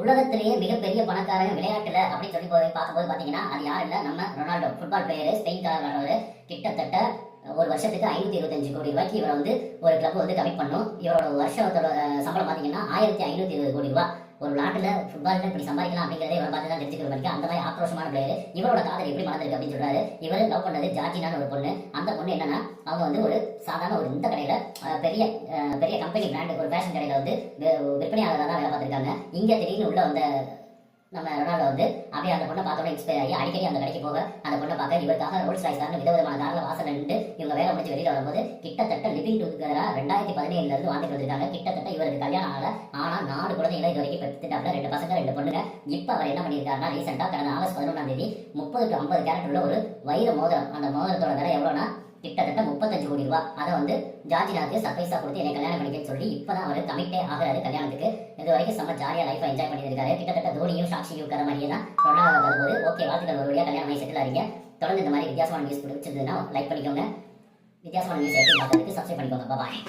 உலகத்திலேயே மிகப்பெரிய பணக்காரங்க விளையாட்டுல அப்படின்னு சொல்லி போய் பார்க்கும்போது பாத்தீங்கன்னா அது யாரும் இல்ல? நம்ம ரொனால்டோ. ஃபுட்பால் பிளேயர் ஸ்பெயின் விளையாடுறவர் கிட்டத்தட்ட ஒரு வருஷத்துக்கு ஐநூத்தி இருபத்தஞ்சு கோடி ரூபாய்க்கு இவரை வந்து ஒரு கிளப் வந்து கமிட் பண்ணும். இவரோட வருஷத்தோட சம்பளம் பாத்தீங்கன்னா ஆயிரத்தி ஐநூத்தி இருபது கோடி ரூபாய். ஒரு நாட்டுல ஃபுட்பால்ல இப்படி சம்பாதிக்கலாம் அப்படிங்கறதே இவரை பார்த்து தான் தெரிஞ்சுக்கிற வரைக்கும் அந்த மாதிரி ஆக்ரோஷமான பிளேயர் இவரோட காதல் எப்படி மறந்துருக்கு அப்படின்னு சொல்றாரு. இவர் லவ் பண்ணது ஜார்ஜினான ஒரு பொண்ணு. அந்த பொண்ணு என்னன்னா அவங்க வந்து ஒரு சாதாரண ஒரு இந்த கடையில பெரிய பெரிய கம்பெனி பிராண்டு ஒரு ஃபேஷன் கடையில வந்து விற்பனையாளராக தான் வேலை பார்த்துருக்காங்க. இங்க திடீர்னு உள்ள வந்த நம்ம ரொனால்டோ வந்து அப்படியே அந்த பொண்ணை பார்த்தோன்னே இன்ஸ்பயர் ஆகி அடிக்கடி அந்த கடைக்கு போக அந்த பொண்ணை பார்க்க இவருக்காக ரோல்ஸ் ராய்ஸ் தான் விதவிதமான காரில் வாசல் நின்று இவங்க வேலை முடிச்சு வெளியில வரும்போது கிட்டத்தட்ட லிவிங் டுகெதரா ரெண்டாயிரத்தி பதினேழுல இருந்து வாழ்ந்துட்டு வந்திருக்காங்க. கிட்டத்தட்ட இவருக்கு கல்யாணம் ஆகல நாலு குழந்தைகளை இது வரைக்கும் பெற்றுட்டாப்ல ரெண்டு பசங்க ரெண்டு பொண்ணுங்க. இப்ப அவர் என்ன பண்ணியிருக்காருன்னா ரீசெண்டா கடந்த ஆகஸ்ட் பதினொன்றாம் தேதி முப்பது ஐம்பது கேரட் உள்ள ஒரு வைர மோதிரம் அந்த மோதிரத்தோட விலை எவ்வளோனா கிட்டத்தட்ட முப்பத்தஞ்சு கோடி ரூபா. அதை வந்து ஜார்ஜினாக்கு சர்ப்ரைஸா கொடுத்து என்னை கல்யாணம் பண்ணிக்க சொல்லி இப்பதான் அவர் கமிட்டே ஆகிறாரு கல்யாணத்துக்கு. இது வரைக்கும் செம்ம ஜாலியா லைஃப் என்ஜாய் பண்ணியிருக்காரு. கிட்டத்தட்ட தோனியும் சாட்சியும் இருக்கிற மாதிரியே தான் ரொனால்டோ வரும்போது ஓகே வாழ்த்துக்கள் ஒரு வழியா கல்யாணம் ஆகி செட்டில் ஆறீங்க. தொடர்ந்து இந்த மாதிரி வித்தியாசமான நியூஸ் பிடிச்சிருந்ததுன்னா லைக் பண்ணிக்கோங்க. வித்தியாசமான நியூஸ் எப்படி பார்க்கறதுக்கு சப்ஸ்கிரைப் பண்ணிக்கோங்க. பாய்